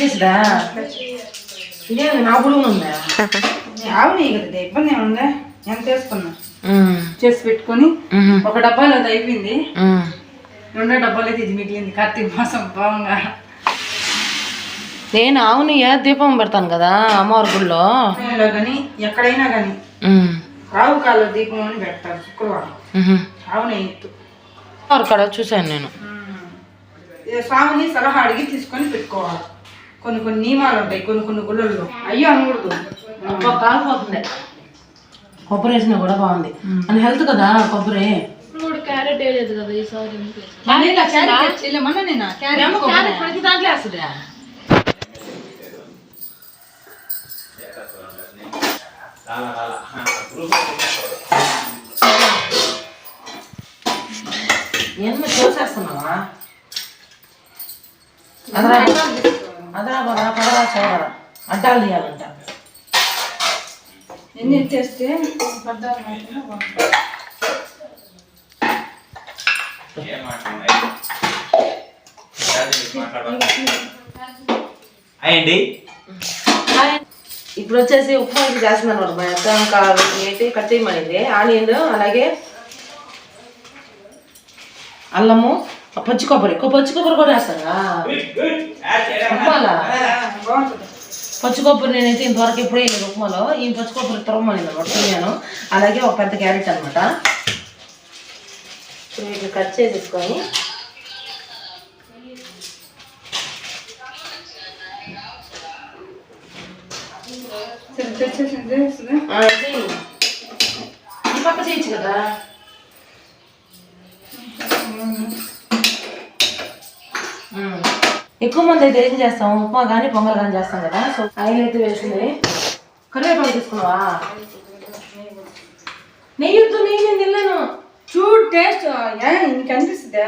చేసిదా? ఇదేంది నా గుడి ఉందా? ఆవుని కదా ఇబ్బంది ఏముందా? ఎంత వేసుకున్నా చేసి పెట్టుకొని ఒక డబ్బాలో అది అయిపోయింది. రెండో డబ్బాలు ఇది మిగిలింది. కార్తీక మాసం బాగుంగా నేను ఆవునియ దీపం పెడతాను కదా అమ్మవారి గుడిలో కానీ ఎక్కడైనా కానీ రావు కాళ్ళ దీపం అని పెడతారు శుక్రవారం. ఆవుని ఎత్తు. అమ్మవారి కాడ చూశాను నేను. ఇది స్వామిని సలహా అడిగి తీసుకొని పెట్టుకోవాలి. కొన్ని కొన్ని నియమాలు ఉంటాయి కొన్ని కొన్ని గుళ్ళల్లో. అయ్యో అనకూడదు. అబ్బా, కాలిపోతుంది కొబ్బరి వేసినా కూడా బాగుంది. అని హెల్త్ కదా కొబ్బరి. క్యారెట్. ప్రతి దాంట్లో వేస్తుంది. ఎన్ని చూసేస్తున్నావా? అదరా అదరా బదరా పదరా చదవరా అడ్డాలు తీయాలంట. ఎన్ని ఎత్తేస్తే బాగుంటుంది. అయ్యండి. ఇప్పుడు వచ్చేసి ఉప్మా ఇది చేస్తున్నాను అనమాట మా అత్త కావాలి ఏంటి కట్ చేయమనింది ఆనియన్ అలాగే అల్లము. పచ్చి కొబ్బరి పచ్చి కొబ్బరి కూడా వేస్తారా? ఉప్మాలా పచ్చి కొబ్బరి నేనైతే ఇంతవరకు ఎప్పుడే వేయలేదు ఉప్మాలో. ఈ పచ్చి కొబ్బరి అనమాట తిన్నాను అలాగే ఒక పెద్ద క్యారెట్ అనమాట. ఇప్పుడు వీటిని కట్ చేసేసుకొని ఈ పక్క చేయొచ్చు కదా. ఎక్కువ మంది అయితే ఏం చేస్తాం? ఉప్మా కానీ పొంగల్ కానీ చేస్తాం కదా? సో ఆయిల్ అయితే వేసింది కరివేపాకు తీసుకున్నావా? నెయ్యి వద్దు, నెయ్యి నేను తిన్నాను చూడు టేస్ట్ ఇంక అనిపిస్తుందా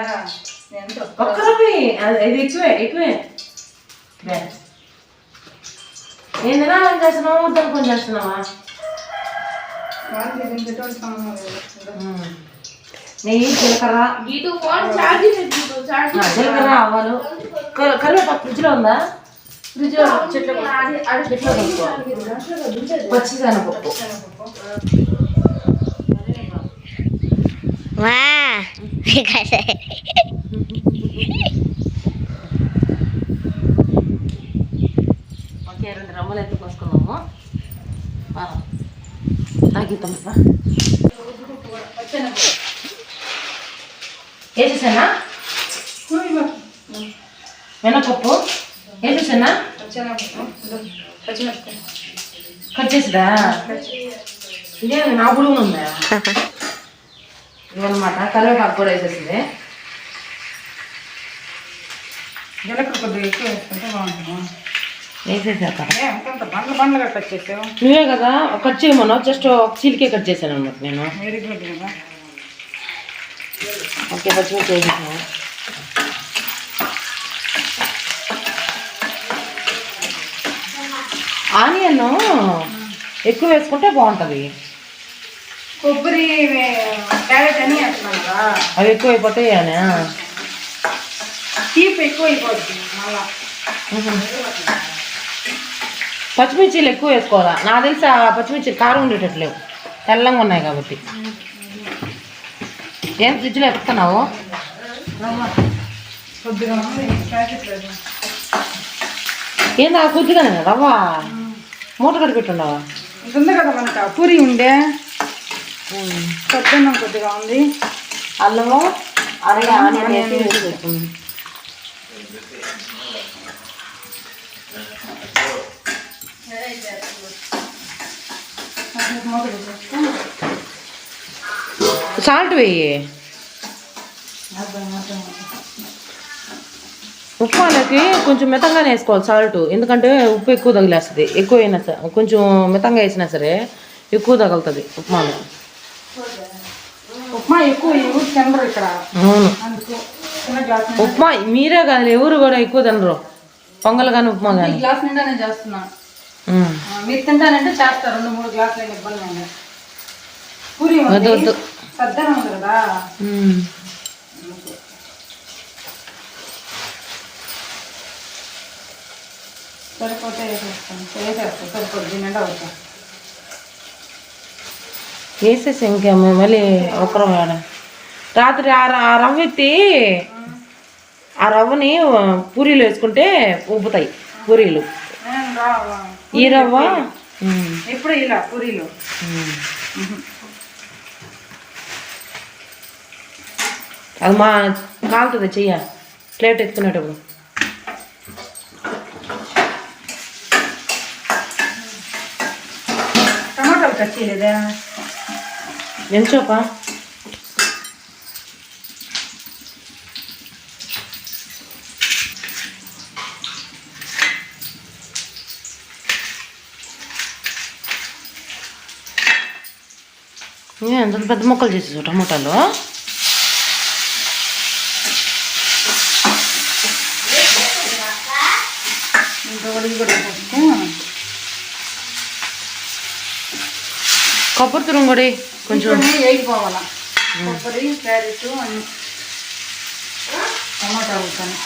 ఒక్క రూపాయి ఇది ఎక్కువే ఎక్కువే. ఏం. తినాలని చేస్తున్నావు వద్దనుకొని చేస్తున్నావా? నెయ్యి జీలకర్ర. జీలకర్ర ఆవాలు. కరివేపాకు ఫ్రిడ్జ్లో ఉందా. ఫ్రిడ్జ్లో చెట్లు చెట్లు పచ్చి శనగపప్పు వా ఓకే రెండు రమ్మలు అయితే పోసుకున్నాము తాగిద్దాం వేసేసానా మినపప్పు వేసేసానా. కట్ చేసిదా? ఇదే నా గుడి ఉందా? ఇదనమాట కరివేపాకు కూడా వేసేసింది. నువ్వే కదా కట్ చేయమను జస్ట్ ఒక చీలికే కట్ చేశాను అనమాట నేను. వెరీ గుడ్ కదా. ఓకే పచ్చిమిర్చి వేసేసాను ఆనియన్ ఎక్కువ వేసుకుంటే బాగుంటుంది. కొబ్బరి క్యారెట్ అని అవి ఎక్కువ అయిపోతాయి అని. తీపి ఎక్కువ అయిపోద్ది మళ్ళా. పచ్చిమిర్చిలు ఎక్కువ వేసుకోవాలా? నాకు తెలిసి ఆ పచ్చిమిర్చి కారం ఉండేటట్లేవు తెల్లంగా ఉన్నాయి కాబట్టి. ఏం ఫ్రిడ్జ్లో కొద్దిగా ప్యాకెట్ లేదు ఏందా కొద్దిగానే రవ్వ. మూట కట్టి పెట్టున్నావా? ఉంది కదా మనకు పూరి ఉండే. పొద్దున్నం కొద్దిగా ఉంది. అల్లము అలాగే ఆనియన్ వేసి సాల్ట్ వేయి. ఉప్మాలకి కొంచెం మితంగానే వేసుకోవాలి సాల్ట్. ఎందుకంటే ఉప్పు ఎక్కువ తగిలేస్తుంది. ఎక్కువ అయినా సరే కొంచెం మితంగా వేసినా సరే ఎక్కువ తగులుతుంది ఉప్మాలో. ఉప్మా ఎక్కువ తినరు ఇక్కడ. అవును. నిండా. ఉప్మా మీరే కాదు ఎవరు కూడా ఎక్కువ తినరు. పొంగల్ కానీ ఉప్మా కానీ. గ్లాస్ చేస్తున్నా. ఆ, మీరు తింటానంటే చేస్తారు. రెండు మూడు గ్లాసులు ఇబ్బంది. పూరి వద్దు, ఉంది కదా. సరిపోతే వేసేస్తాను. వేసేస్తాను సరిపోతుంది నిండా అవుతా. వేసేసి ఇంకా మళ్ళీ ఒకరు వాడ రాత్రి ఆ రవ్వ ఎత్తి ఆ రవ్వని పూరీలు వేసుకుంటే ఉబ్బుతాయి పూరీలు. ఈ రవ్వ? ఎప్పుడు ఇలా పూరీలు. అది మా కాలుతుంది చెయ్య ప్లేట్ ఎత్తుకునేటప్పుడు. టమాటాలు కట్ చేయలేదా. ఎంచోపా. ఎంత పెద్ద ముక్కలు చేసేసావు టమోటాలు ఇంకా కూడా ఇది కూడా వేసేస్తే కొబ్బరి తురుంగడి కొంచెం కొంచెం వేగిపోవాలా? కొబ్బరి క్యారెట్ అన్ని. టమాటా అవుతాను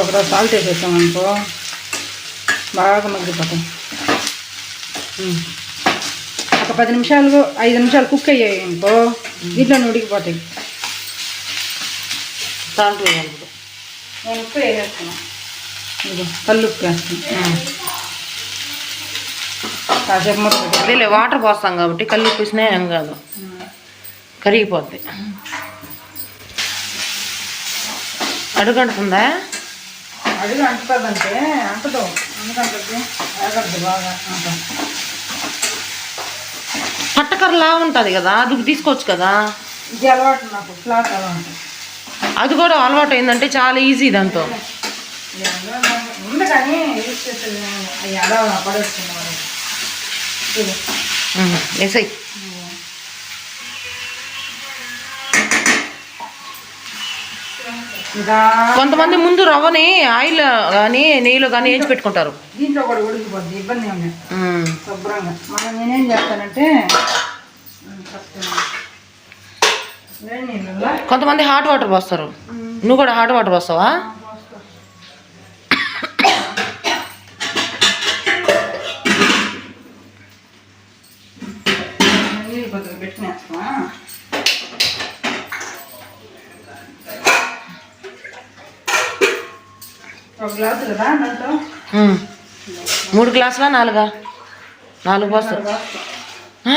ఒక సాల్ట్ వేసేసాం అనుకో బాగా మగ్గిపోతాం ఒక పది నిమిషాలు ఐదు నిమిషాలు కుక్ అయ్యాయి అనుకో దీంట్లో ఉడికిపోతాయి వేయాలి నేను ఉప్పు వేసేస్తున్నా. కళ్ళు ఉప్పు వేస్తాను కాసేపు మూత పెట్టి అదేలే వాటర్ పోస్తాం కాబట్టి కళ్ళు ఉప్పిసినా ఏం కాదు. కరిగిపోద్ది. అడుగంటుతుందా అడుగు అంటుతుందంటే అంటదు. ఆగద్దు బాగా. అంట పట్టకర్రలా ఉంటుంది కదా అది తీసుకోవచ్చు కదా? ఇది అలవాటు నాకు ఫ్లాట్ అలవాటు. అది కూడా అలవాటు అయిందంటే చాలా ఈజీ దాంతో. ఉంది కానీ యూజ్ చేసేది అవి అలా పడేస్తున్నారు ఇది కొంతమంది ముందు రవ్వని ఆయిల్ కానీ నెయ్యిలో కానీ వేయించి పెట్టుకుంటారు దీంట్లో కూడా ఉడికిపోద్ది ఇబ్బంది ఏమి. శుభ్రంగా. మనం నేనేం చేస్తానంటే కొంతమంది హాట్ వాటర్ పోస్తారు. నువ్వు కూడా హాట్ వాటర్ పోస్తావా? మూడు గ్లాసులా నాలుగా? నాలుగు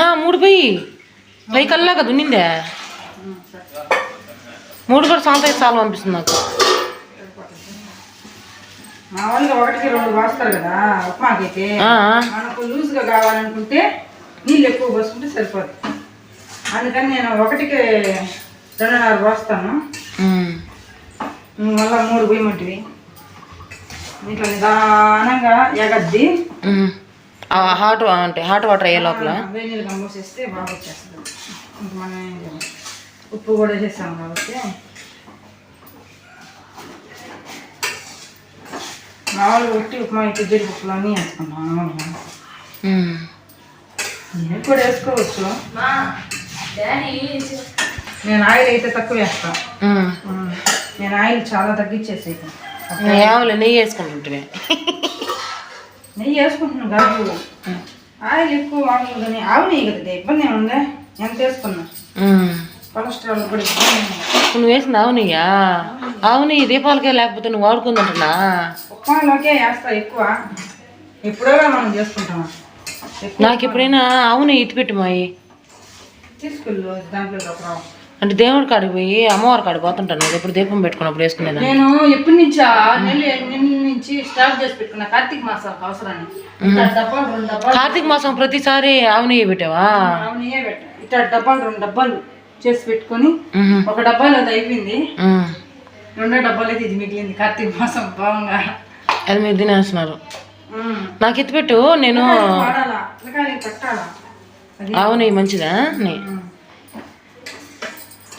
ఆ, మూడు పోయి. పై కల్లా కదా ఉన్నిందే. మూడు కూడా సొంత చాలు అనిపిస్తుంది నాకు. మామూలుగా ఒకటికి రెండు పోస్తారు కదా ఉప్మాకైతే. మనకు లూజ్గా కావాలనుకుంటే నీళ్ళు ఎక్కువ పోసుకుంటే సరిపోదు. అందుకని నేను ఒకటికి రెండున్నర పోస్తాను. మళ్ళీ మూడు పోయమంటివి. దీంట్లో నిదానంగా ఎగద్ది. హాట్ అంటే హాట్ వాటర్ అయ్యే లోపల? నీళ్ళు కమ్మేసేస్తే బాగా వచ్చేస్తుంది. మనం? ఉప్పు కూడా వేసేస్తాం కాబట్టి. మామూలుగా ఉట్టి ఉప్మా అయితే జీడి ఉప్పులు అన్నీ ఉమ్. నేను కూడా వేసుకోవచ్చు. నేను ఆయిల్ అయితే తక్కువ వేస్తాను. నేను ఆయిల్ చాలా తగ్గించేసి ఏమలే నెయ్యి వేసుకుంటుంటే. నెయ్యి వేసుకుంటున్నాను కాదు. ఆయిల్ ఎక్కువ మామూలుగానే ఆవు నెయ్యి కదా ఇబ్బంది ఏముందా? ఎంత వేసుకున్నా? కొలెస్ట్రాల్ కూడా. నువ్వు వేసింది ఆవు నెయ్యా? ఆవు నెయ్యి దీపాలకే లేకపోతే నువ్వు వాడుకుందంటున్నా ఉప్మాలోకే వేస్తా ఎక్కువ. ఎప్పుడో మనం చేసుకుంటాం. నాకు ఎప్పుడైనా ఆవు నెయ్యి ఇటు పెట్టు మాయి. తీసుకెళ్ళు దాంట్లో అంటే దేవుడి కాడికి పోయి అమ్మవారి కాడికి పోతుంటాను నేను ఎప్పుడు దీపం పెట్టుకున్నప్పుడు వేసుకునేదాన్ని. నేను ఎప్పటి నుంచి? నుంచి స్టార్ట్ చేసి పెట్టుకున్నా కార్తీక మాసాలకు అవసరాన్ని. కార్తీక మాసం ప్రతిసారి ఆవు నెయ్యి పెట్టావా? అవునే పెట్టా. ఇట్లా డబ్బాలు రెండు డబ్బాలు చేసి పెట్టుకొని. ఒక డబ్బాలో అది అయిపోయింది. రెండో డబ్బాలు అయితే ఇది మిగిలింది కార్తీక మాసం బాగుంగా అది మీరు తినేస్తున్నారు. నాకు ఎత్తిపెట్టు నేను నెయ్యి మంచిదా?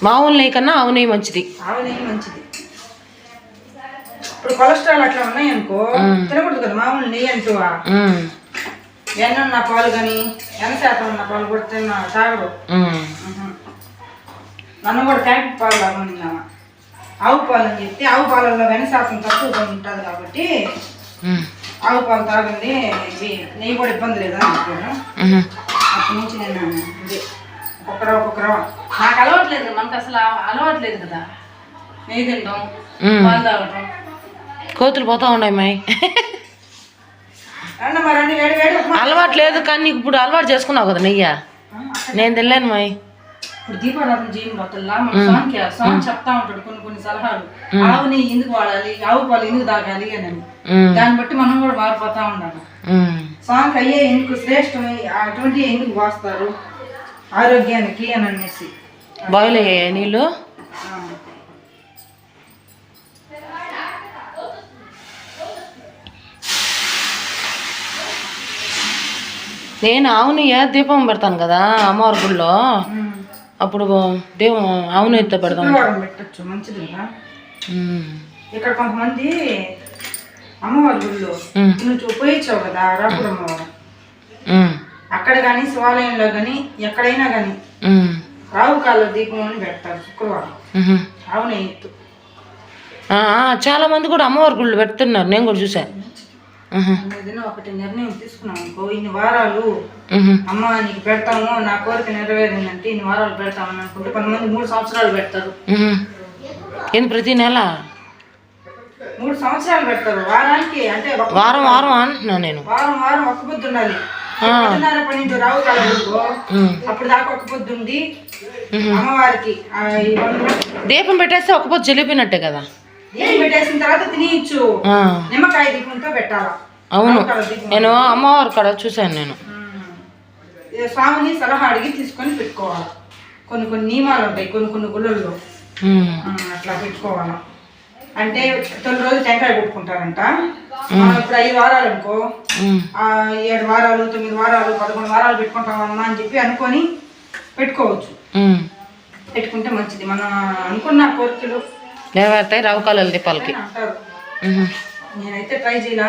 మామూలు నెయ్యి కన్నా ఆవు నెయ్యి మంచిది. ఆవు నెయ్యి మంచిది. ఇప్పుడు కొలెస్ట్రాల్ అట్లా ఉన్నాయి అనుకో తినకూడదు కదా మామూలు నెయ్యి అంటువా? వెన్న ఉన్న పాలు కానీ ఎన్న శాతం ఉన్న పాలు కూడా తిన్నా తాగడు. నన్ను కూడా ప్యాకెట్ పాలు తాగమన్నామా ఆవు పాలు అని చెప్తే ఆవు పాలల్లో వెన్న శాతం తక్కువగా ఉంటుంది కాబట్టి ఆవు పాలు తాగండి నెయ్యి కూడా ఇబ్బంది లేదా అని చెప్పాను. ఉమ్. అప్పటి నుంచి నేను నాకు అలవాట్లేదు మనకు అసలు అలవాట్లేదు కదా. నెయ్యి తినడం ఉమ్. పాలు తాగటం. కోతులు పోతా ఉన్నాయి ఉప్మా. అలవాటు లేదు కానీ నీకు ఇప్పుడు అలవాటు చేసుకున్నావు కదా నెయ్య. నేను తినలేను మాయ్ ఇప్పుడు దీపారాధన చేయని బొత్తల్లా మన స్వామికి స్వామి చెప్తా ఉంటాడు కొన్ని కొన్ని సలహాలు. ఆవు నెయ్యి ఎందుకు వాడాలి? ఆవు పాలు ఎందుకు తాగాలి అని దాన్ని బట్టి మనం కూడా మారిపోతా ఉండాలి. స్వామికి అయ్యే ఎందుకు శ్రేష్టం? అటువంటి ఎందుకు వాస్తారు? ఆరోగ్యానికి అని అనేసి. బాయిల్ అయ్యాయి నీళ్ళు. నేను ఆవునియ దీపం పెడతాను కదా అమ్మవారి గుళ్ళో. ఉమ్. అప్పుడు దీపం ఆవుని ఎత్తే పెడతాం శుక్రవారం పెట్టచ్చు మంచిది కదా. ఇక్కడ కొంతమంది అమ్మవారి ఉమ్, నువ్వు పోయించావు కదా రాపురం అమ్మవారు ఉమ్, అక్కడ కానీ శివాలయంలో కానీ ఎక్కడైనా కానీ రావు రావు దీపం అని పెడతారు శుక్రవారం. ఆ, ఆ, చాలా మంది కూడా అమ్మవారి గుళ్ళు పెడుతున్నారు. నేను కూడా చూసా. ఉహు, ఏదైనా ఒకటి నిర్ణయం తీసుకున్నాం అనుకో ఇన్ని వారాలు అమ్మ నీకు పెడతాము నా కోరిక నెరవేరిందంటే ఇన్ని వారాలు పెడతామని అనుకుంటే కొంతమంది మూడు సంవత్సరాలు పెడతారు. ఏంది ప్రతి నెల? మూడు సంవత్సరాలు పెడతారు. వారానికి అంటే వారం వారం అంటున్నా నేను. వారం వారం ఒక్క పొద్దు ఉండాలి పొద్దున్నర పన్నెండు రావు అప్పుడు దాకా ఒక్క పొద్దు ఉండి అమ్మవారికి దీపం పెట్టేస్తే ఒక పొద్దు చెల్లిపోయినట్టే కదా. ఏం పెట్టేసిన తర్వాత తినేయచ్చు. నిమ్మకాయ దీపంతో పెట్టాలా? అవును. దీపం. నేను అమ్మవారి కాడ చూశాను నేను. స్వామిని సలహా అడిగి తీసుకొని పెట్టుకోవాలి. కొన్ని కొన్ని నియమాలు ఉంటాయి కొన్ని కొన్ని గుళ్ళల్లో. అట్లా పెట్టుకోవాలి. అంటే తొలి రోజు టెంకాయ కొట్టుకుంటారంట. ఇప్పుడు ఐదు వారాలు అనుకో ఏడు వారాలు తొమ్మిది వారాలు పదకొండు వారాలు పెట్టుకుంటామమ్మా అని చెప్పి అనుకొని పెట్టుకోవచ్చు. పెట్టుకుంటే మంచిది. మనం అనుకున్న కోరికలు నెరవేరుతాయి రవకాల దీపాలకి నేనైతే ట్రై చేయలా.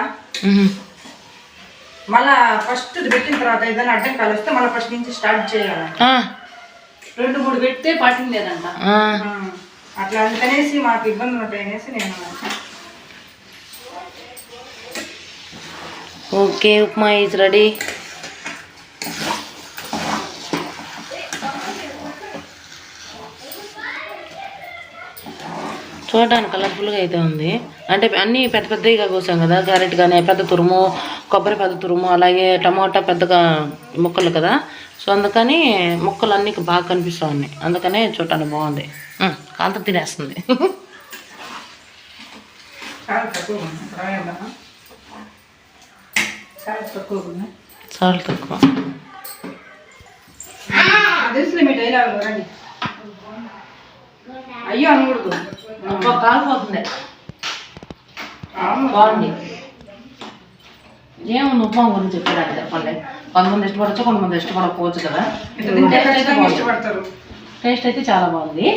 మళ్ళా ఫస్ట్ పెట్టిన తర్వాత ఏదైనా అడ్డంకాలు వస్తే మళ్ళీ ఫస్ట్ నుంచి స్టార్ట్ చేయాలి ఆ, రెండు మూడు పెడితే పట్టిందేదంట ఆ. అట్లా అందుకనేసి మాకు ఇబ్బంది ఉంటాయనేసి నేను ఓకే ఉప్మా ఈజ్ రెడీ చూడడానికి కలర్ఫుల్గా అయితే ఉంది. అంటే అన్నీ పెద్ద పెద్దవిగా కోసాం కదా క్యారెట్ కానీ పెద్ద తురుము కొబ్బరి పెద్ద తురుము అలాగే టమాటా పెద్దగా ముక్కలు కదా. సో అందుకని ముక్కలు అన్నీ బాగా కనిపిస్తూ ఉన్నాయి. అందుకనే చూడటానికి బాగుంది. కాంత తినేస్తుంది. చాలా తక్కువ ఉన్నాయి రాయల్లా చాలా ఏముంది ఉప్మా గురించి చెప్పాడు చెప్పండి. కొంతమంది ఇష్టపడచ్చు కొంతమంది ఇష్టపడకపోవచ్చు కదా. ఇష్టపడతారు. టేస్ట్ అయితే చాలా బాగుంది.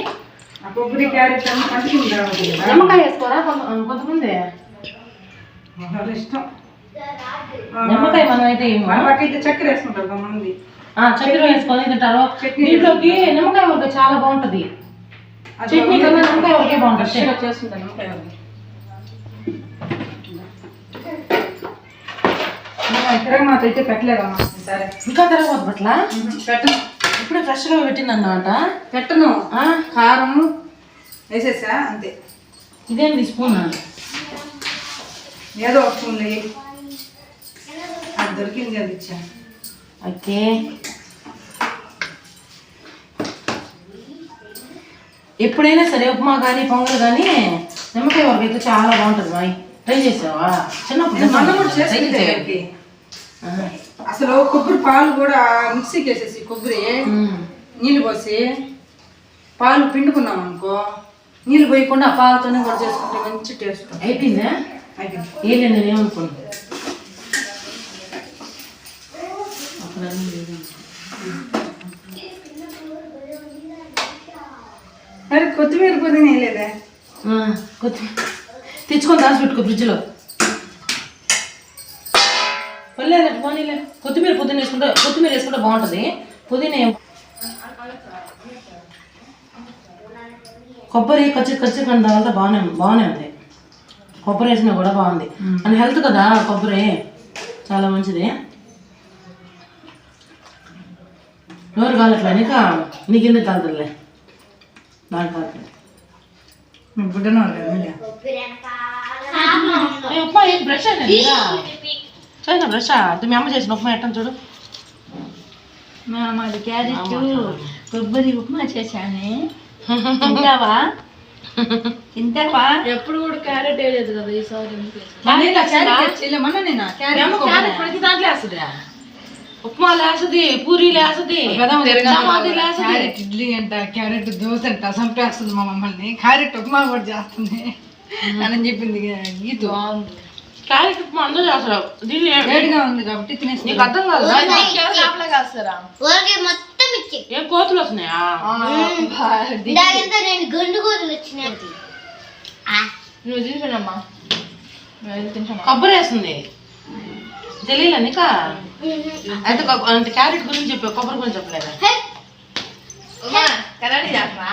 నిమ్మకాయ వేసుకోరా? కొంత కొంతమంది. ఇష్టం. నిమ్మకాయ మనం అయితే చక్కెర వేసుకుంటారు కొంతమంది. చక్కెర వేసుకొని తింటారు. దీంట్లోకి నిమ్మకాయ ఉడక చాలా బాగుంటది. చట్నీ కన్నా నిమ్మకాయ ఉడకే బాగుంటుంది. చేస్తుంటారు నిమ్మకాయ వాళ్ళు. తిరగమాత అయితే పెట్టలేదమ్మా. సరే. ఇంకా తిరగబోదు పట్ల పెట్టను. ఇప్పుడే ఫ్రెష్గా పెట్టింది అన్నమాట పెట్టను కారం వేసేసా? అంతే. ఇదేంటి స్పూన్? ఏదో ఒక స్పూన్ అది దొరికింది అది ఇచ్చా. ఓకే. ఎప్పుడైనా సరే ఉప్మా కానీ పొంగల్ కానీ నిమ్మకాయ వరకు అయితే చాలా బాగుంటుంది మాయ్. ట్రై చేసావా? చిన్నప్పుడు మనం కూడా Try చేసుకుంటే చేసావా? ఏంటి? ఆహా. అసలు కొబ్బరి పాలు కూడా మిక్సీకి వేసేసి కొబ్బరి. నీళ్ళు పోసి పాలు పిండుకున్నాం అనుకో నీళ్ళు పోయకుండా ఆ పాలతోనే కూడా చేసుకుంటే మంచి టేస్ట్ అయిపోయిందా? అయిపోయింది. నేను ఏమనుకున్నా అక్కడ అన్నీ లేదు. మరి కొత్తిమీర పుదీనా వేయలేదే కొత్తిమీర తెచ్చుకొని దాచి పెట్టుకో ఫ్రిడ్జ్లో. కొత్తిమీర పుదీనా వేసుకుంటే కొత్తిమీర వేసుకుంటే బాగుంటుంది. పుదీనా కొబ్బరి కచ్చి కచ్చి కంద అంతా బాగానే ఉంది బాగానే ఉంది. కొబ్బరి వేసినా కూడా బాగుంది. అని హెల్త్ కదా కొబ్బరి. చాలా మంచిది. నోరు కాలట్లే నీక? నీకు ఎందుకు కాలుతుందిలే నాకు వాళ్ళు ఉప్మా బ్రష్ చైనా బ్రష్? అది మీ అమ్మ చేసిన ఉప్మా ఎట్టని చూడు. మాది క్యారెట్ కొబ్బరి ఉప్మా చేశానే. తింటావా? తింటావా? ఎప్పుడు కూడా క్యారెట్ వేయలేదు కదా ఈసారి నేను? క్యారెట్ ప్రతి దాంట్లో వేస్తుంది ఉప్మా లేస్తుంది పూరి లేస్తుంది. క్యారెట్ ఇడ్లీ అంట క్యారెట్ దోశ అంట చంపేస్తుంది మా మమ్మల్ని. క్యారెట్ ఉప్మా కూడా చేస్తుంది. అని చెప్పింది గీతు క్యారెట్ ఉప్మా అందరూ చేస్తారు? దీన్ని వేడిగా ఉంది కాబట్టి తినేసి నీకు అర్థం కాదు? లోపల కాస్తారా? ఊరికే మొత్తం ఇచ్చి. ఏం కోతులు వస్తున్నాయా? రెండు గండు కూతులు వచ్చినాయి. నువ్వు తింటామా కొబ్బరి వేస్తుంది. తెలియలే నీక? అయితే అంటే క్యారెట్ గురించి చెప్పా కొబ్బరి గురించి చెప్పలేదా? కరాడి చేస్తా